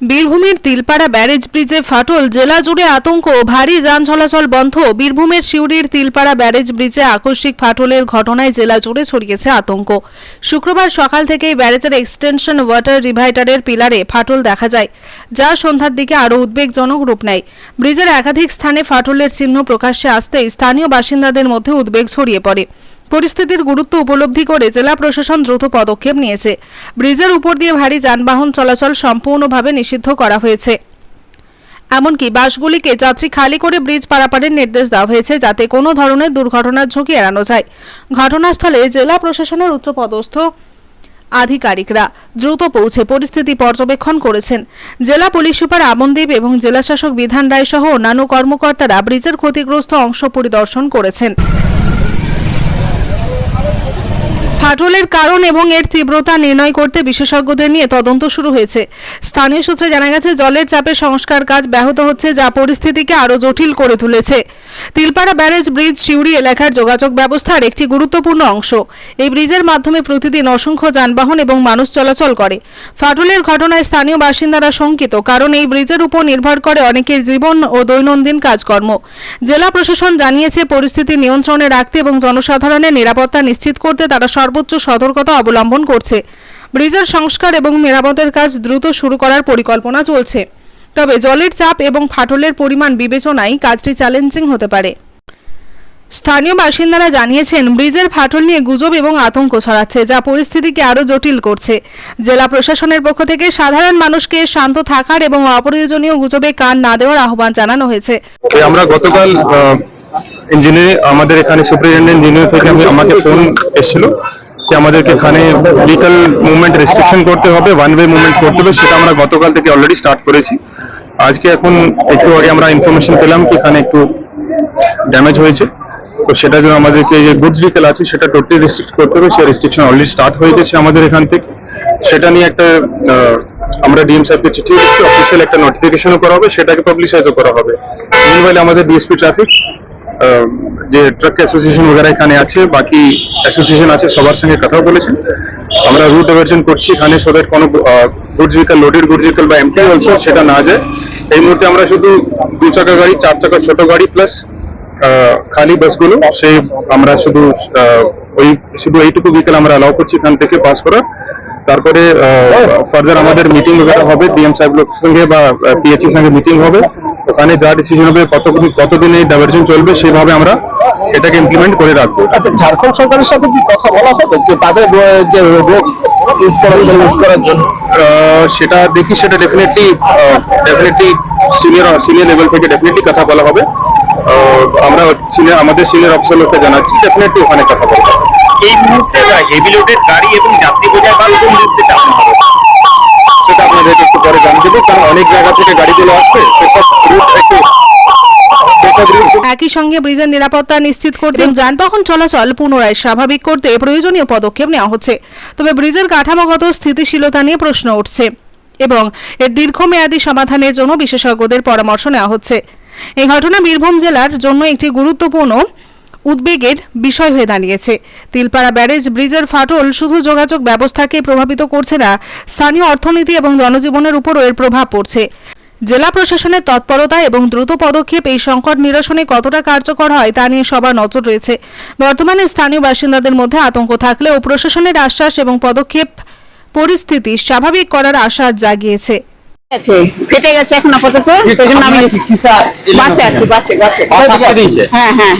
বীরভূমের তিলপাড়া ব্যারেজ ব্রিজে ফাটল, জেলা জুড়ে আতঙ্ক ভারী যান চলাচল বন্ধ। বীরভূমের সিউড়ির তিলপাড়া ব্যারেজ ব্রিজে আকস্মিক ফাটলের ঘটনায় জেলা জুড়ে ছড়িয়েছে আতঙ্ক। শুক্রবার সকাল থেকেই ব্যারেজের এক্সটেনশন ওয়াটার রিভাইটারের পিলারে ফাটল দেখা যায়, যা সন্ধ্যার দিকে আরও উদ্বেগজনক রূপ নেয়। ব্রিজের একাধিক স্থানে ফাটলের চিহ্ন প্রকাশ্যে আসতেই স্থানীয় বাসিন্দাদের মধ্যে উদ্বেগ ছড়িয়ে পড়ে। পরিস্থিতির গুরুত্ব উপলব্ধি করে জেলা প্রশাসন দ্রুত পদক্ষেপ নিয়েছে। ব্রিজের উপর দিয়ে ভারী যানবাহন চলাচল সম্পূর্ণভাবে নিষিদ্ধ করা হয়েছে। এমনকি বাসগুলিকে যাত্রী খালি করে ব্রিজ পারাপারের নির্দেশ দেওয়া হয়েছে যাতে কোনো ধরনের দুর্ঘটনার ঝুঁকি এড়ানো যায়। ঘটনাস্থলে জেলা প্রশাসনের উচ্চপদস্থ আধিকারিকরা দ্রুত পৌঁছে পরিস্থিতি পর্যবেক্ষণ করেছেন। জেলা পুলিশ সুপার আমনদীপ এবং জেলাশাসক বিধান রায় সহ অন্যান্য কর্মকর্তারা ব্রিজের ক্ষতিগ্রস্ত অংশ পরিদর্শন করেছেন। ফাটলের কারণ এবং এর তীব্রতা নির্ণয় করতে বিশেষজ্ঞদের নিয়ে তদন্ত শুরু হয়েছে। স্থানীয় সূত্রে জানা গেছে, জলের চাপে সংস্কার কাজ ব্যাহত হচ্ছে যা পরিস্থিতিকে আরও জটিল করে তুলেছে। তিলপাড়া ব্যারেজ ব্রিজ শিউড়ি এলাকার যোগাযোগ ব্যবস্থার একটি গুরুত্বপূর্ণ অংশ। এই ব্রিজের মাধ্যমে প্রতিদিন অসংখ্য যানবাহন এবং মানুষ চলাচল করে। ফাটলের ঘটনায় স্থানীয় বাসিন্দারা শঙ্কিত, কারণ এই ব্রিজের উপর নির্ভর করে অনেকের জীবন ও দৈনন্দিন কাজকর্ম। জেলা প্রশাসন জানিয়েছে, পরিস্থিতি নিয়ন্ত্রণে রাখতে এবং জনসাধারণের নিরাপত্তা নিশ্চিত করতে তারা সর্বোচ্চ সতর্কতা অবলম্বন করছে। ব্রিজের সংস্কার এবং মেরামতের কাজ দ্রুত শুরু করার পরিকল্পনা চলছে। তবে জলের চাপ এবং ফাটলের পরিমাণ বিবেচনায় কাজটি চ্যালেঞ্জিং হতে পারে। স্থানীয় বাসিন্দারা জানিয়েছেন, ব্রিজের ফাটল নিয়ে গুজব এবং আতঙ্ক ছড়াচ্ছে, যা পরিস্থিতিকে আরও জটিল করছে। জেলা প্রশাসনের পক্ষ থেকে সাধারণ মানুষকে শান্ত থাকার এবং অপ্রয়োজনীয় গুজবে কান না দেওয়ার আহ্বান জানানো হয়েছে। আমরা গতকাল ইঞ্জিনিয়ার আমাদের এখানে সুপারিনটেন্ডেন্ট ইঞ্জিনিয়ার থেকে আমাকে ফোন এসেছিল। যে আমাদেরকে এখানে ভেহিকল মুভমেন্ট রেস্ট্রিকশন করতে হবে ওয়ান ওয়ে মুভমেন্ট করতে হবে, সেটা আমরা গতকাল থেকে অলরেডি স্টার্ট করেছি। আজকে এখন একটু আগে আমরা ইনফরমেশন পেলাম কি এখানে একটু ড্যামেজ হয়েছে। তো সেটার জন্য আমাদেরকে যে গুডস ভেহিকল আছে, সেটা টোটালি রেস্ট্রিক্ট করতে হবে, সেই রেস্ট্রিকশন অলরেডি স্টার্ট হয়ে গেছে আমাদের এখান থেকে। সেটা নিয়ে একটা আমরা ডিএম সাহেবকে চিঠি দিচ্ছি অফিসিয়াল একটা নোটিফিকেশনও করা হবে, সেটাকে পাবলিশাইজও করা হবে। মিনওয়াইল আমাদের ডিএসপি ট্রাফিক যে ট্রাক অ্যাসোসিয়েশন वगैरह এখানে আছে বাকি অ্যাসোসিয়েশন আছে সবার সঙ্গে কথাও বলেছেন আমরা রুট ডাইভার্জন করছি এখানে সো দ্যাট কোনো goods vehicle loaded goods vehicle বা এমটি অলসো সেটা না যায় এই মুহূর্তে আমরা শুধু দু চাকা গাড়ি চার চাকা ছোট গাড়ি প্লাস খালি বাসগুলো সেই আমরা শুধু আহ, ওই শুধু এইটুকু ভেহিকল আমরা অ্যালাউ করছি এখান থেকে পাস করার তারপরে ফার্দার আমাদের মিটিং वगैरह হবে ডিএম সাহেবের সঙ্গে বা পিএইচসির সঙ্গে মিটিং হবে ওখানে যা ডিসিশন হবে কতদিন কতদিন এই চলবে সেভাবে আমরা এটাকে ইমপ্লিমেন্ট করে রাখব। আচ্ছা ঝাড়খণ্ড সরকারের সাথে কি কথা বলা হবে? যে তাদের যে রোড ইউজ করার জন্য ইউজ করার জন্য। সেটা দেখি সেটা definitely definitely senior senior level থেকে ডেফিনেটলি কথা বলা হবে। আহ, আমরা সিনিয়র আমাদের সিনিয়র অফিসার লোককে জানাচ্ছি ডেফিনেটলি ওখানে কথা বলব এই মুহূর্তে হেভি লোডের গাড়ি এবং যাত্রী বোঝাই বাস কোন মুহূর্তে চালানো হবে? সেটা আপনাদেরকে একটু পরে জানিয়ে দেবো কারণ অনেক জায়গা থেকে গাড়িগুলো আসবে সেসব রুট একটু একই সঙ্গে ব্রিজের নিরাপত্তা নিশ্চিত করতে এবং যানবাহন চলাচল পুনরায় স্বাভাবিক করতে প্রয়োজনীয় পদক্ষেপ নেওয়া হচ্ছে। তবে ব্রিজের কাঠামোগত স্থিতিশীলতা নিয়ে প্রশ্ন উঠছে এবং এর দীর্ঘমেয়াদী সমাধানের জন্য বিশেষজ্ঞদের পরামর্শ নেওয়া হচ্ছে। এই ঘটনা বীরভূম জেলার জন্য একটি গুরুত্বপূর্ণ উদ্বেগের বিষয় হয়ে দাঁড়িয়েছে। তিলপাড়া ব্যারেজ ব্রিজের ফাটল শুধু যোগাযোগ ব্যবস্থাকে প্রভাবিত করছে না স্থানীয় অর্থনীতি এবং জনজীবনের উপরও এর প্রভাব পড়ছে। জেলা প্রশাসনের তৎপরতা এবং দ্রুত পদক্ষেপ এই সংকট নিরসনে কতটা কার্যকর হয় তা নিয়ে সবার নজর রয়েছে। বর্তমানে স্থানীয় বাসিন্দাদের মধ্যে আতঙ্ক থাকলেও প্রশাসনের আশ্বাস এবং পদক্ষেপ পরিস্থিতি স্বাভাবিক করার আশা জাগিয়েছে। আছে ফেটে গেছে এখন আপাতত বাসে আসছি বাসে বাসে? হ্যাঁ হ্যাঁ।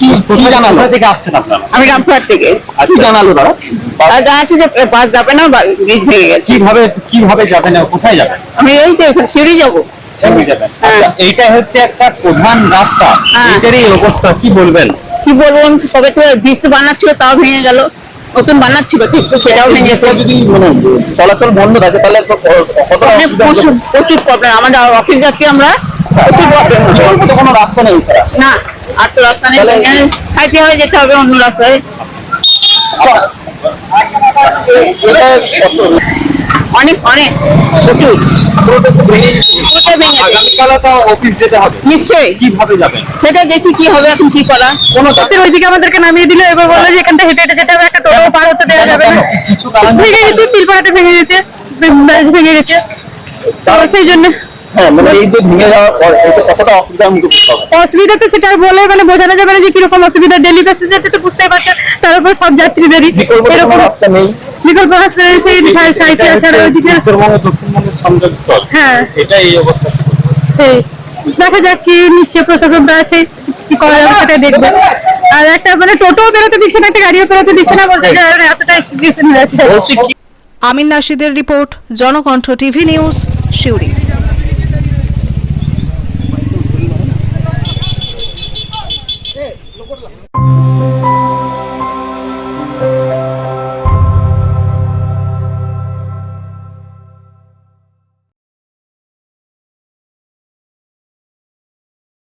কি কি জানালো? থেকে আসছেন আপনারা? আমি রামপুরহাট থেকে। কি জানালো তারা? আর জানাচ্ছে যে বাস যাবে না ব্রিজ ভেঙে গেছে। কীভাবে কীভাবে যাবেন কোথায় যাবেন আমি এই তো এখানে সিঁড়ি যাব। হ্যাঁ। আচ্ছা, এইটা হচ্ছে একটা প্রধান রাস্তা। হ্যাঁ। এটারই অবস্থা কি বলবেন? কি বলব তো ব্রিজ তো বানাচ্ছিল তাও ভেঙে গেল। নতুন বানাচ্ছিল ঠিক সেটাও ভেঙে গেছে। যদি মানে চলাচল বন্ধ থাকে তাহলে হতে প্রচুর প্রবলেম আমাদের অফিস যাচ্ছি আমরা প্রচুর প্রবলেম কোনো রাস্তা নেই না। আর তো রাস্তা নেই সাইডে হয়ে যেতে হবে অন্য রাস্তায়। অনেক অনেক। প্রচুর। নিশ্চয়ই। সেটা দেখি কি হবে এখন কি করা। কোনো ওইদিকে আমাদেরকে নামিয়ে দিল এবার বলল যে এখান থেকে হেঁটে হেঁটে যেতে হবে একটা টোটো পার হতে দেওয়া যাবে না। ভেঙে গেছে তিলপাড়াতে ভেঙে গেছে ভেঙে গেছে। সেই জন্য হ্যাঁ মানে এই যে ভেঙে যাওয়ার পর এটা কতটা অসুবিধার মুখে পড়তে হবে। অসুবিধা তো সেটা বলে মানে বোঝানো যাবে না যে কীরকম অসুবিধা। ডেলি প্যাসেঞ্জার তো বুঝতে পারছেন তার উপর সব যাত্রীদেরই এরকম রাস্তা নেই। বিকল্প রাস্তা সেই সাইডে আছে ওইদিকে উত্তরবঙ্গ দক্ষিণবঙ্গের সংযোগস্থল। হ্যাঁ। এটা এই অবস্থা। সেই। দেখা যাক কি নিচ্ছে প্রশাসনটা আছে কি করা যাবে সেটা দেখবে। আর একটা মানে টোটো বেরোতে দিচ্ছে না একটা গাড়িও বেরোতে দিচ্ছে না বলছে যে এতটা এক্সিকিউশন হয়েছে আমিন নাশিদের রিপোর্ট জনকণ্ঠ টিভি নিউজ শিউরি।